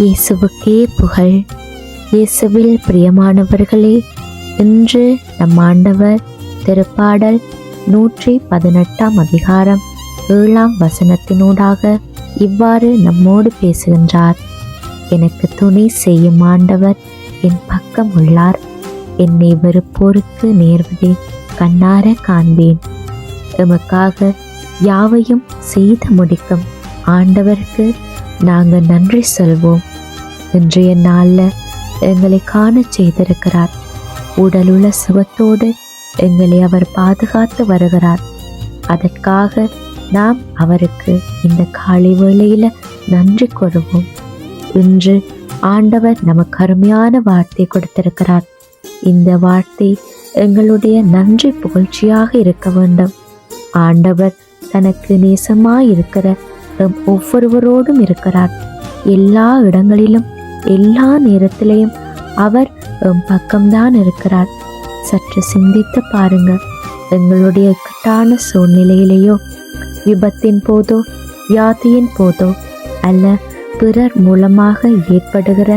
இயேசுவுக்கே புகழ். இயேசுவில் பிரியமானவர்களே இன்று நம் ஆண்டவர் திருப்பாடல் நூற்றி பதினெட்டாம் அதிகாரம் ஏழாம் வசனத்தினூடாக இவ்வாறு நம்மோடு பேசுகின்றார். எனக்கு துணை செய்யும் ஆண்டவர் என் பக்கம் உள்ளார். என்னை வெறுப்போருக்கு நேர்வதை கண்ணார காண்பேன். எமக்காக யாவையும் செய்து முடிக்கும் ஆண்டவருக்கு நாங்கள் நன்றி சொல்வோம் இன்றைய நாளில் எங்களை காண செய்திருக்கிறார். உடலுள்ள சுகத்தோடு எங்களை அவர் பாதுகாத்து வருகிறார். அதற்காக நாம் அவருக்கு இந்த காலை வேளையில நன்றி கூறுவோம். இன்று ஆண்டவர் நமக்கு அருமையான வார்த்தை கொடுத்திருக்கிறார். இந்த வார்த்தை எங்களுடைய நன்றி புகழ்ச்சியாக இருக்க வேண்டும். ஆண்டவர் தனக்கு நேசமாய் இருக்கிற எம் ஒவ்வொருவரோடும் இருக்கிறார். எல்லா இடங்களிலும் எல்லா நேரத்திலையும் அவர் எம் பக்கம்தான் இருக்கிறார். சற்று சிந்தித்து பாருங்க எங்களுடைய இக்கட்டான சூழ்நிலையிலேயோ விபத்தின் போதோ வியாதியின் போதோ அல்ல பிறர் மூலமாக ஏற்படுகிற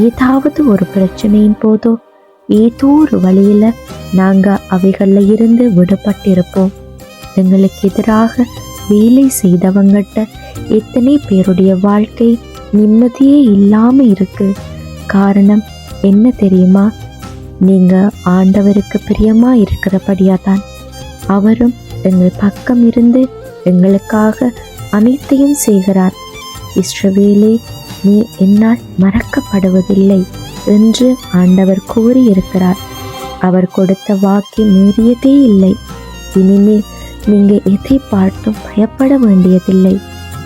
ஏதாவது ஒரு பிரச்சனையின் போதோ ஏதோ ஒரு வழியில நாங்க அவைகளில் இருந்து விடுபட்டிருப்போம். எங்களுக்கு எதிராக வேலை செய்தவங்கிட்ட எத்தனை பேருடைய வாழ்க்கை நிம்மதியே இல்லாம இருக்கு? காரணம் என்ன தெரியுமா? நீங்க ஆண்டவருக்கு பிரியமா இருக்கிறபடியா தான் அவரும் எங்கள் பக்கம் இருந்து எங்களுக்காக அனைத்தையும் செய்கிறார். இஸ்ரவேலே நீ என்னால் மறக்கப்படுவதில்லை என்று ஆண்டவர் கூறியிருக்கிறார். அவர் கொடுத்த வாக்கை மீறியதே இல்லை. இனிமேல் நீங்க எதை பார்த்தும் பயப்பட வேண்டியதில்லை.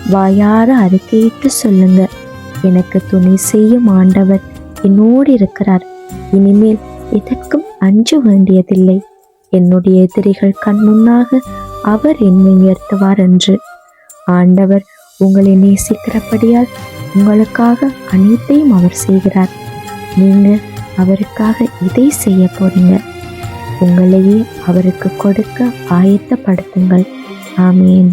வாயார அறிக்கையிட்டு சொல்லுங்க. எனக்கு துணை செய்யும் ஆண்டவர் என்னோடு இருக்கிறார். இனிமேல் எதற்கும் அஞ்ச வேண்டியதில்லை. என்னுடைய எதிரிகள் கண் முன்னாக அவர் என்னை உயர்த்துவார் என்று. ஆண்டவர் உங்களை நேசிக்கிறபடியால் உங்களுக்காக அனைத்தையும் அவர் செய்கிறார். நீங்க அவருக்காக இதை செய்ய போறீங்க. உங்களையே அவருக்கு கொடுக்க ஆயத்தப்படுத்துங்கள். ஆமீன்.